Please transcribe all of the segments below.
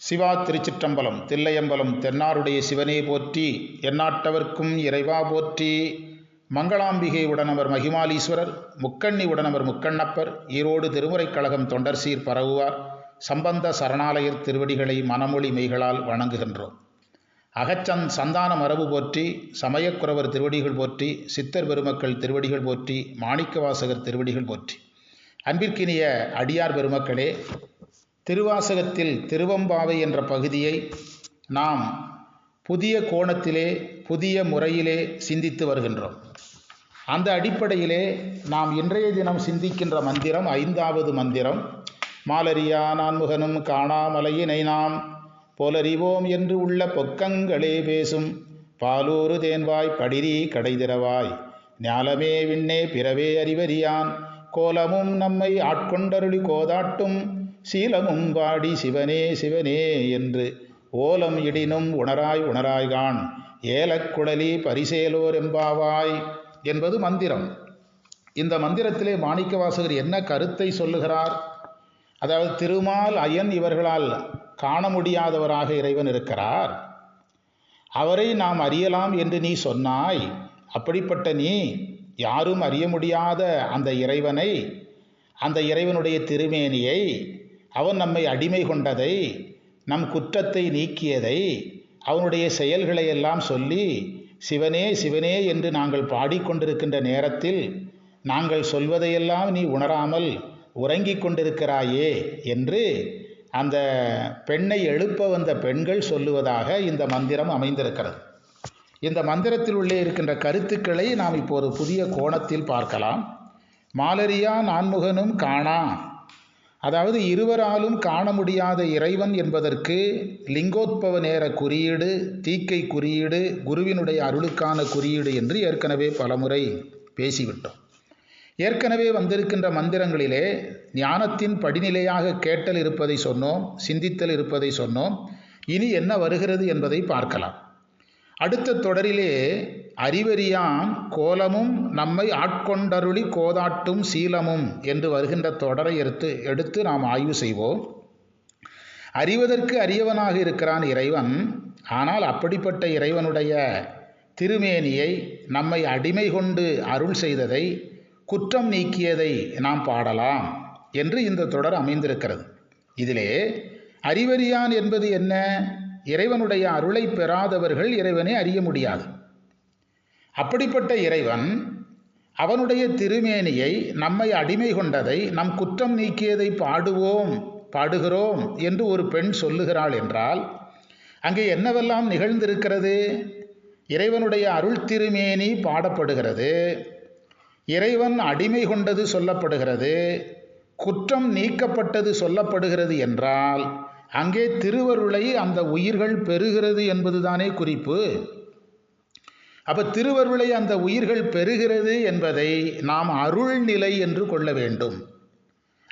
சிவா திருச்சிற்றம்பலம் தில்லையம்பலம் தென்னாருடைய சிவனே போற்றி எந்நாட்டவர்க்கும் இறைவா போற்றி. மங்களாம்பிகை உடனவர் மகிமாலீஸ்வரர் முக்கண்ணி உடனவர் முக்கண்ணப்பர் ஈரோடு திருமுறைக் கழகம் தொண்டர் சீர் பரவுவார். சம்பந்த சரணாலயர் திருவடிகளை மனமொழி மெய்களால் வணங்குகின்றோம். அகச்சந் சந்தான மரபு போற்றி சமயக்குறவர் திருவடிகள் போற்றி சித்தர் பெருமக்கள் திருவடிகள் போற்றி மாணிக்கவாசகர் திருவடிகள் போற்றி. அன்பிற்கினிய அடியார் பெருமக்களே திருவாசகத்தில் திருவம்பாவை என்ற பகுதியை நாம் புதிய கோணத்திலே புதிய முறையிலே சிந்தித்து வருகின்றோம். அந்த அடிப்படையிலே நாம் இன்றைய தினம் சிந்திக்கின்ற மந்திரம் ஐந்தாவது மந்திரம். மாலரியா நான்முகனும் காணாமலையினை நாம் போலறிவோம் என்று உள்ள பொக்கங்களே பேசும். பாலூறு தேன்வாய் படிரி கடைதிரவாய் ஞாலமே விண்ணே பிறவே அறிவறியான். கோலமும் நம்மை ஆட்கொண்டருளி கோதாட்டும். சீலமும் பாடி சிவனே சிவனே என்று ஓலம் இடினும் உணராய் உணராய்கான். ஏலக்குழலி பரிசேலோர் எம்பாவாய் என்பது மந்திரம். இந்த மந்திரத்திலே மாணிக்கவாசகர் என்ன கருத்தை சொல்லுகிறார்? அதாவது திருமால் அயன் இவர்களால் காண முடியாதவராக இறைவன் இருக்கிறார். அவரை நாம் அறியலாம் என்று நீ சொன்னாய். அப்படிப்பட்ட நீ யாரும் அறிய முடியாத அந்த இறைவனை அந்த இறைவனுடைய திருமேனியை அவன் நம்மை அடிமை கொண்டதை நம் குற்றத்தை நீக்கியதை அவனுடைய செயல்களை எல்லாம் சொல்லி சிவனே சிவனே என்று நாங்கள் பாடிக்கொண்டிருக்கின்ற நேரத்தில் நாங்கள் சொல்வதையெல்லாம் நீ உணராமல் உறங்கிக் கொண்டிருக்கிறாயே என்று அந்த பெண்ணை எழுப்ப வந்த பெண்கள் சொல்லுவதாக இந்த மந்திரம் அமைந்திருக்கிறது. இந்த மந்திரத்தில் உள்ளே இருக்கின்ற கருத்துக்களை நாம் இப்போது புதிய கோணத்தில் பார்க்கலாம். மாலரியா நான்முகனும் காணா அதாவது இருவராலும் காண முடியாத இறைவன் என்பதற்கு லிங்கோத்பவ நேர குறியீடு தீக்கை குறியீடு குருவினுடைய அருளுக்கான குறியீடு என்று ஏற்கனவே பலமுறை பேசிவிட்டோம். ஏற்கனவே வந்திருக்கின்ற மந்திரங்களிலே ஞானத்தின் படிநிலையாக கேட்டல் இருப்பதை சொன்னோம் சிந்தித்தல் இருப்பதை சொன்னோம். இனி என்ன வருகிறது என்பதை பார்க்கலாம். அடுத்த தொடரிலே அறிவறியான் கோலமும் நம்மை ஆட்கொண்டருளி கோதாட்டும் சீலமும் என்று வருகின்ற தொடரை எடுத்து எடுத்து நாம் ஆய்வு செய்வோம். அறிவதற்கு அறியவனாக இருக்கிறான் இறைவன். ஆனால் அப்படிப்பட்ட இறைவனுடைய திருமேனியை நம்மை அடிமை கொண்டு அருள் செய்ததை குற்றம் நீக்கியதை நாம் பாடலாம் என்று இந்த தொடர் அமைந்திருக்கிறது. இதிலே அறிவறியான் என்பது என்ன? இறைவனுடைய அருளை பெறாதவர்கள் இறைவனை அறிய முடியாது. அப்படிப்பட்ட இறைவன் அவனுடைய திருமேனியை நம்மை அடிமை கொண்டதை நம் குற்றம் நீக்கியதை பாடுவோம் பாடுகிறோம் என்று ஒரு பெண் சொல்லுகிறாள் என்றால் அங்கே என்னவெல்லாம் நிகழ்ந்திருக்கிறது? இறைவனுடைய அருள் திருமேனி பாடப்படுகிறது இறைவன் அடிமை கொண்டது சொல்லப்படுகிறது குற்றம் நீக்கப்பட்டது சொல்லப்படுகிறது என்றால் அங்கே திருவருளை அந்த உயிர்கள் பெறுகிறது என்பதுதானே குறிப்பு? அப்போ திருவருளை அந்த உயிர்கள் பெறுகிறது என்பதை நாம் அருள்நிலை என்று கொள்ள வேண்டும்.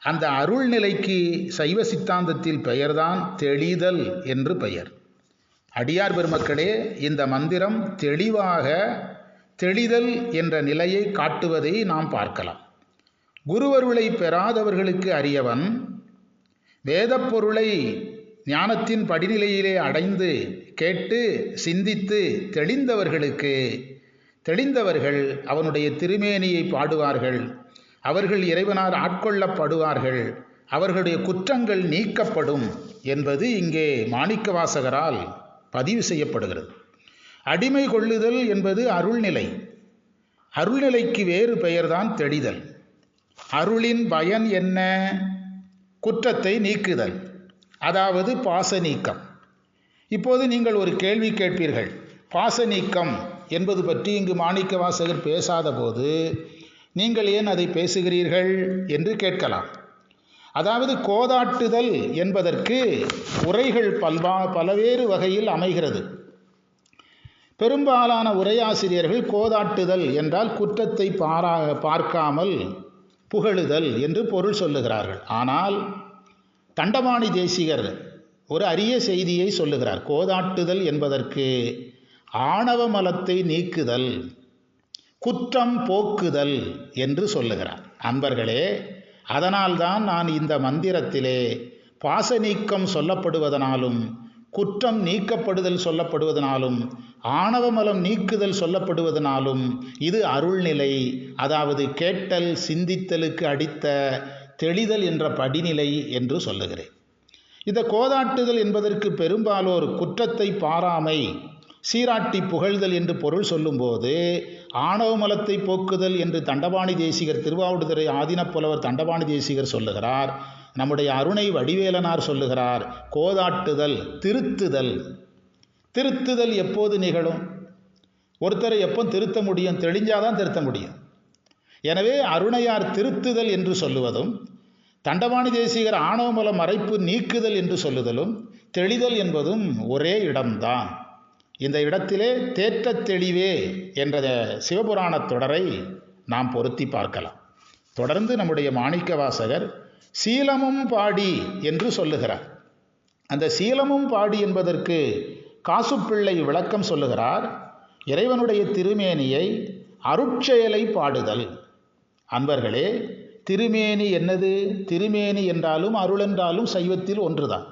அந்த அருள்நிலைக்கு சைவ சித்தாந்தத்தில் பெயர்தான் தெளிதல் என்று பெயர். அடியார் பெருமக்களே இந்த மந்திரம் தெளிவாக தெளிதல் என்ற நிலையை காட்டுவதை நாம் பார்க்கலாம். குருவருளை பெறாதவர்களுக்கு அறியவன் வேதப்பொருளை ஞானத்தின் படிநிலையிலே அடைந்து கேட்டு சிந்தித்து தெளிந்தவர்களுக்கு தெளிந்தவர்கள் அவனுடைய திருமேனியை பாடுவார்கள். அவர்கள் இறைவனால் ஆட்கொள்ளப்படுவார்கள். அவர்களுடைய குற்றங்கள் நீக்கப்படும் என்பது இங்கே மாணிக்கவாசகரால் பதிவு செய்யப்படுகிறது. அடிமை கொள்ளுதல் என்பது அருள்நிலை. அருள்நிலைக்கு வேறு பெயர்தான் தெளிதல். அருளின் பயன் என்ன? குற்றத்தை நீக்குதல். அதாவது பாச நீக்கம். இப்போது நீங்கள் ஒரு கேள்வி கேட்பீர்கள். பாச நீக்கம் என்பது பற்றி இங்கு மாணிக்க வாசகர் பேசாத போது நீங்கள் ஏன் அதை பேசுகிறீர்கள்? என்று கேட்கலாம். அதாவது கோதாட்டுதல் என்பதற்கு உரைகள் பல்வா பலவேறு வகையில் அமைகிறது. பெரும்பாலான உரையாசிரியர்கள் கோதாட்டுதல் என்றால் குற்றத்தை பாரா பார்க்காமல் புகழுதல் என்று பொருள் சொல்லுகிறார்கள். ஆனால் தண்டபாணி தேசிகர் ஒரு அரிய செய்தியை சொல்லுகிறார். கோதாட்டுதல் என்பதற்கு ஆணவ மலத்தை நீக்குதல் குற்றம் போக்குதல் என்று சொல்லுகிறார். அன்பர்களே அதனால்தான் நான் இந்த மந்திரத்திலே பாச நீக்கம் சொல்லப்படுவதனாலும் குற்றம் நீக்கப்படுதல் சொல்லப்படுவதனாலும் ஆணவமலம் நீக்குதல் சொல்லப்படுவதனாலும் இது அருள்நிலை அதாவது கேட்டல் சிந்தித்தலுக்கு அடித்த தெளிதல் என்ற படிநிலை என்று சொல்லுகிறேன். இந்த கோதாட்டுதல் என்பதற்கு பெரும்பாலோர் குற்றத்தை பாராமை சீராட்டி புகழ்தல் என்று பொருள் சொல்லும்போது ஆணவ மலத்தை போக்குதல் என்று தண்டபாணி தேசிகர் திருவாவடுதுறை ஆதினப்புலவர் தண்டபாணி தேசிகர் சொல்லுகிறார். நம்முடைய அருணை வடிவேலனார் சொல்லுகிறார் கோதாட்டுதல் திருத்துதல். திருத்துதல் எப்போது நிகழும்? ஒருத்தரை எப்போ திருத்த முடியும்? தெளிஞ்சாதான் திருத்த முடியும். எனவே அருணையார் திருத்துதல் என்று சொல்லுவதும் தண்டவாணி தேசிகர் ஆணவமல மறைப்பு நீக்குதல் என்று சொல்லுதலும் தெளிதல் என்பதும் ஒரே இடம்தான். இந்த இடத்திலே தேற்றத் தெளிவே என்ற சிவபுராணத் தொடரை நாம் பொருத்தி பார்க்கலாம். தொடர்ந்து நம்முடைய மாணிக்க வாசகர் சீலமும் பாடி என்று சொல்லுகிறார். அந்த சீலமும் பாடி என்பதற்கு காசுப்பிள்ளை விளக்கம் சொல்லுகிறார். இறைவனுடைய திருமேனியை அருட்செயலை பாடுதல். அன்பர்களே திருமேனி என்னது? திருமேனி என்றாலும் அருள் என்றாலும் சைவத்தில் ஒன்றுதான்.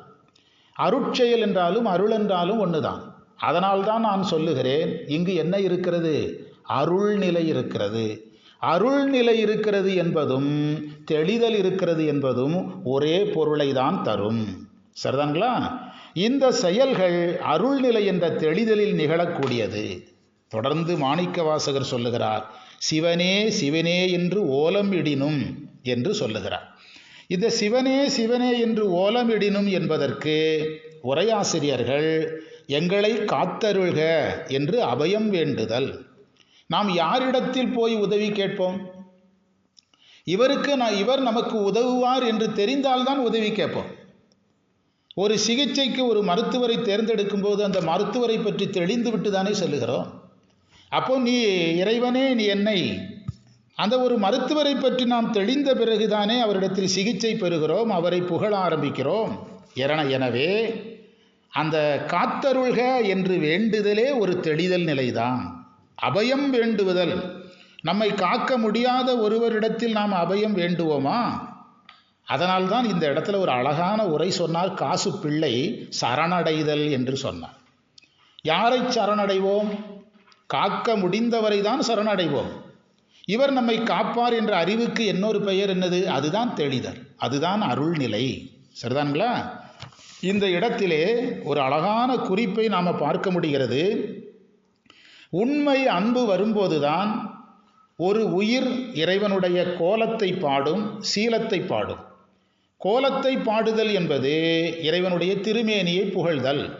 அருட்செயல் என்றாலும் அருள் என்றாலும் ஒன்றுதான். அதனால்தான் நான் சொல்லுகிறேன் இங்கு என்ன இருக்கிறது? அருள் நிலை இருக்கிறது. அருள் நிலை இருக்கிறது என்பதும் தெளிதல் இருக்கிறது என்பதும் ஒரே பொருளை தான் தரும். சரிதாங்களா இந்த செயல்கள் அருள்நிலை என்ற தெளிதலில் நிகழக்கூடியது. தொடர்ந்து மாணிக்க வாசகர் சொல்லுகிறார் சிவனே சிவனே என்று ஓலம் இடினும் என்று சொல்லுகிறார். இந்த சிவனே சிவனே என்று ஓலம் இடினும் என்பதற்கு உரையாசிரியர்கள் எங்களை காத்தருள்க என்று அபயம் வேண்டுதல். நாம் யாரிடத்தில் போய் உதவி கேட்போம்? இவருக்கு நான் இவர் நமக்கு உதவுவார் என்று தெரிந்தால்தான் உதவி கேட்போம். ஒரு சிகிச்சைக்கு ஒரு மருத்துவரை தேர்ந்தெடுக்கும் போது அந்த மருத்துவரை பற்றி தெளிந்து விட்டு தானே சொல்லுகிறோம்? அப்போ நீ இறைவனே நீ என்னை அந்த ஒரு மருத்துவரை பற்றி நாம் தெளிந்த பிறகுதானே அவரிடத்தில் சிகிச்சை பெறுகிறோம் அவரை புகழ ஆரம்பிக்கிறோம். என எனவே அந்த காத்தருள்க என்று வேண்டுதலே ஒரு தெளிதல் நிலைதான். அபயம் வேண்டுவதல். நம்மை காக்க முடியாத ஒருவரிடத்தில் நாம் அபயம் வேண்டுவோமா? அதனால்தான் இந்த இடத்துல ஒரு அழகான உரை சொன்னார் காசு பிள்ளை சரணடைதல் என்று சொன்னார். யாரை சரணடைவோம்? காக்க முடிந்தவரை தான் சரணடைவோம். இவர் நம்மை காப்பார் என்ற அறிவுக்கு இன்னொரு பெயர் என்னது? அதுதான் தெளிதர் அதுதான் அருள்நிலை. சரிதான்களா இந்த இடத்திலே ஒரு அழகான குறிப்பை நாம் பார்க்க முடிகிறது. உண்மை அன்பு வரும்போதுதான் ஒரு உயிர் இறைவனுடைய கோலத்தை பாடும் சீலத்தை பாடும். கோலத்தை பாடுதல் என்பது இறைவனுடைய திருமேனியை புகழ்தல்.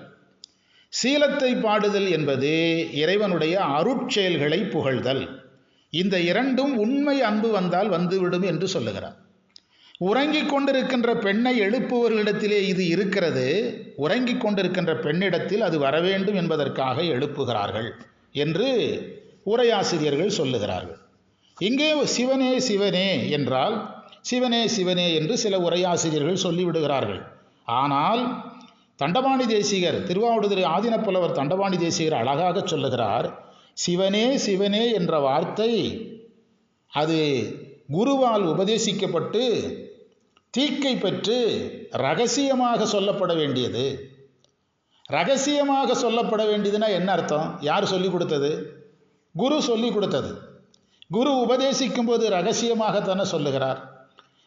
சீலத்தை பாடுதல் என்பது இறைவனுடைய அருட்செயல்களை புகழ்தல். இந்த இரண்டும் உண்மை அன்பு வந்தால் வந்துவிடும் என்று சொல்லுகிறார். உறங்கிக் கொண்டிருக்கின்ற பெண்ணை எழுப்புவர்களிடத்திலே இது இருக்கிறது. உறங்கிக் கொண்டிருக்கின்ற பெண்ணிடத்தில் அது வரவேண்டும் என்பதற்காக எழுப்புகிறார்கள் என்று உரையாசிரியர்கள் சொல்லுகிறார்கள். இங்கே சிவனே சிவனே என்றால் சிவனே சிவனே என்று சில உரையாசிரியர்கள் சொல்லிவிடுகிறார்கள். ஆனால் தண்டபாணி தேசிகர் திருவாவடுதுறை ஆதினப்புலவர் தண்டபாணி தேசிகர் அழகாக சொல்லுகிறார். சிவனே சிவனே என்ற வார்த்தை அது குருவால் உபதேசிக்கப்பட்டு தீக்கை பெற்று ரகசியமாக சொல்லப்பட வேண்டியது. ரகசியமாக சொல்லப்பட வேண்டியதுன்னா என்ன அர்த்தம்? யார் சொல்லிக் கொடுத்தது? குரு சொல்லி கொடுத்தது. குரு உபதேசிக்கும் போது ரகசியமாகத்தானே சொல்லுகிறார்.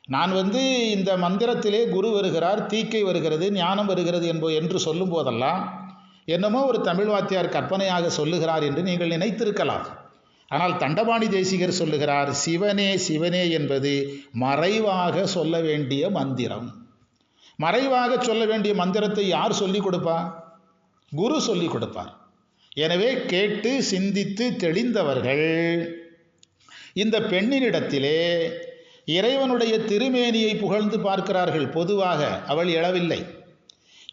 நான் வந்து இந்த மந்திரத்திலே குரு வருகிறார் தீக்கை வருகிறது ஞானம் வருகிறது என்போ என்று சொல்லும் போதெல்லாம் என்னமோ ஒரு தமிழ் வாத்தியார் கற்பனையாக சொல்லுகிறார் என்று நீங்கள் நினைத்திருக்கலாம். ஆனால் தண்டபாணி தேசிகர் சொல்லுகிறார் சிவனே சிவனே என்பது மறைவாக சொல்ல வேண்டிய மந்திரம். மறைவாக சொல்ல வேண்டிய மந்திரத்தை யார் சொல்லிக் கொடுப்பா? குரு சொல்லிக் கொடுப்பார். எனவே கேட்டு சிந்தித்து தெளிந்தவர்கள். இந்த பெண்ணினிடத்திலே இறைவனுடைய திருமேனியை புகழ்ந்து பார்க்கிறார்கள். பொதுவாக அவள் எழவில்லை.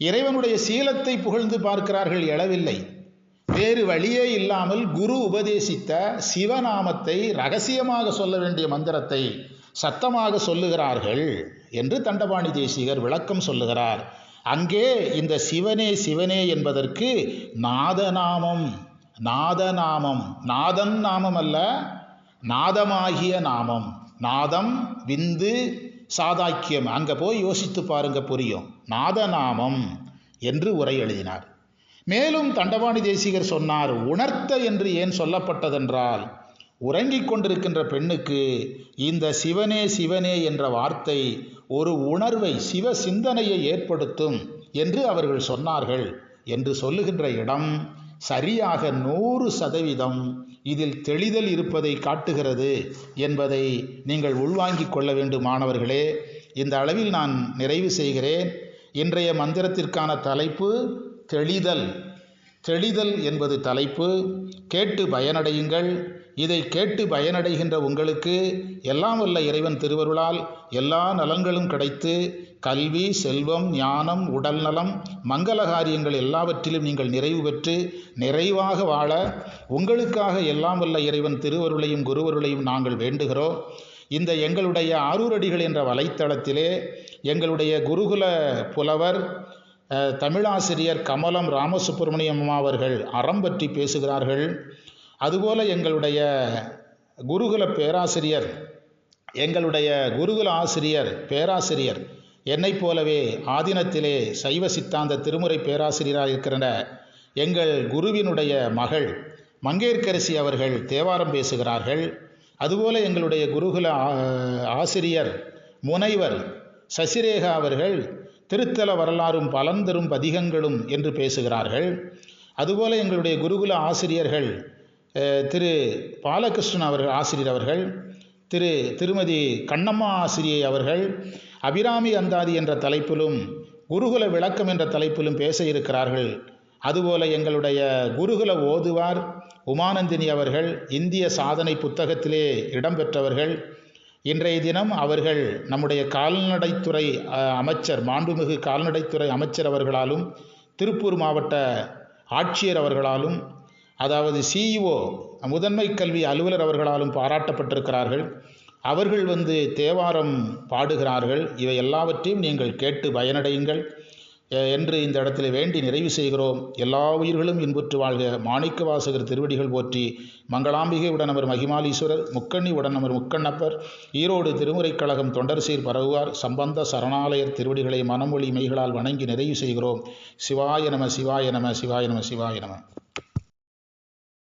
இறைவனுடைய சீலத்தை புகழ்ந்து பார்க்கிறார்கள் எழவில்லை. வேறு வழியே இல்லாமல் குரு உபதேசித்த சிவநாமத்தை ரகசியமாக சொல்ல வேண்டிய மந்திரத்தை சத்தமாக சொல்லுகிறார்கள் என்று தண்டபாணி தேசிகர் விளக்கம் சொல்லுகிறார். அங்கே இந்த சிவனே சிவனே என்பதற்கு நாதநாமம் நாதநாமம் நாதன் நாமம் அல்ல நாதமாகிய நாமம் நாதம் விந்து சாதாக்கியம். அங்கே போய் யோசித்து பாருங்க புரியும். நாதநாமம் என்று உரை எழுதினார். மேலும் தண்டவாணி தேசிகர் சொன்னார் உணர்த்த என்று ஏன் சொல்லப்பட்டதென்றால் உறங்கிக் கொண்டிருக்கின்ற பெண்ணுக்கு இந்த சிவனே சிவனே என்ற வார்த்தை ஒரு உணர்வை சிவ சிந்தனையை ஏற்படுத்தும் என்று அவர்கள் சொன்னார்கள் என்று சொல்லுகின்ற இடம் சரியாக நூறு சதவீதம் இதில் தெளிதல் இருப்பதை காட்டுகிறது என்பதை நீங்கள் உள்வாங்கிக் கொள்ள வேண்டும் மாணவர்களே. இந்த அளவில் நான் நிறைவு செய்கிறேன். இன்றைய மந்திரத்திற்கான தலைப்பு தெளிதல். தெளிதல் என்பது தலைப்பு. கேட்டு பயனடையுங்கள். இதை கேட்டு பயனடைகின்ற உங்களுக்கு எல்லாம் வல்ல இறைவன் திருவருளால் எல்லா நலன்களும் கிடைத்து கல்வி செல்வம் ஞானம் உடல் நலம் மங்கள காரியங்கள் எல்லாவற்றிலும் நீங்கள் நிறைவு பெற்று நிறைவாக வாழ உங்களுக்காக எல்லாம் வல்ல இறைவன் திருவருளையும் குருவருளையும் நாங்கள் வேண்டுகிறோம். இந்த எங்களுடைய ஆரூரடிகள் என்ற வலைத்தளத்திலே எங்களுடைய குருகுல புலவர் தமிழாசிரியர் கமலம் ராமசுப்பிரமணியம் அவர்கள் அறம் பற்றி பேசுகிறார்கள். அதுபோல எங்களுடைய குருகுல பேராசிரியர் எங்களுடைய குருகுல ஆசிரியர் பேராசிரியர் என்னைப் போலவே ஆதீனத்திலே சைவ சித்தாந்த திருமுறை பேராசிரியராக இருக்கிற எங்கள் குருவினுடைய மகள் மங்கேற்கரசி அவர்கள் தேவாரம் பேசுகிறார்கள். அதுபோல எங்களுடைய குருகுல ஆ- ஆசிரியர் முனைவர் சசிரேகா அவர்கள் திருத்தல வரலாறும் பலன் தரும் பதிகங்களும் என்று பேசுகிறார்கள். அதுபோல எங்களுடைய குருகுல ஆசிரியர்கள் திரு பாலகிருஷ்ணன் அவர்கள் ஆசிரியர் அவர்கள் திரு திருமதி கண்ணம்மா ஆசிரியை அவர்கள் அபிராமி அந்தாதி என்ற தலைப்பிலும் குருகுல விளக்கம் என்ற தலைப்பிலும் பேச இருக்கிறார்கள். அதுபோல எங்களுடைய குருகுல ஓதுவார் உமானந்தினி அவர்கள் இந்திய சாதனை புத்தகத்திலே இடம்பெற்றவர்கள். இன்றைய தினம் அவர்கள் நம்முடைய கால்நடைத்துறை அமைச்சர் மாண்புமிகு கால்நடைத்துறை அமைச்சர் அவர்களாலும் திருப்பூர் மாவட்ட ஆட்சியர் அவர்களாலும் அதாவது சிஇஓ முதன்மை கல்வி அலுவலர் அவர்களாலும் பாராட்டப்பட்டிருக்கிறார்கள். அவர்கள் வந்து தேவாரம் பாடுகிறார்கள். இவை எல்லாவற்றையும் நீங்கள் கேட்டு பயனடையுங்கள். என்று இந்த இடத்துல வேண்டி நிறைவு செய்கிறோம். எல்லா உயிர்களும் இன்புற்று வாழ்க. மாணிக்க வாசகர் திருவடிகள் போற்றி மங்களாம்பிகை உடனவர் மகிமாலீஸ்வரர் முக்கண்ணி உடனவர் முக்கண்ணப்பர் ஈரோடு திருமுறைக் கழகம் தொண்டர் சீர் பரவுவார் சம்பந்த சரணாலயர் திருவடிகளை மனமொழி மெய்களால் வணங்கி நிறைவு செய்கிறோம். சிவாய நம சிவாய நம சிவாய நம சிவாய நம.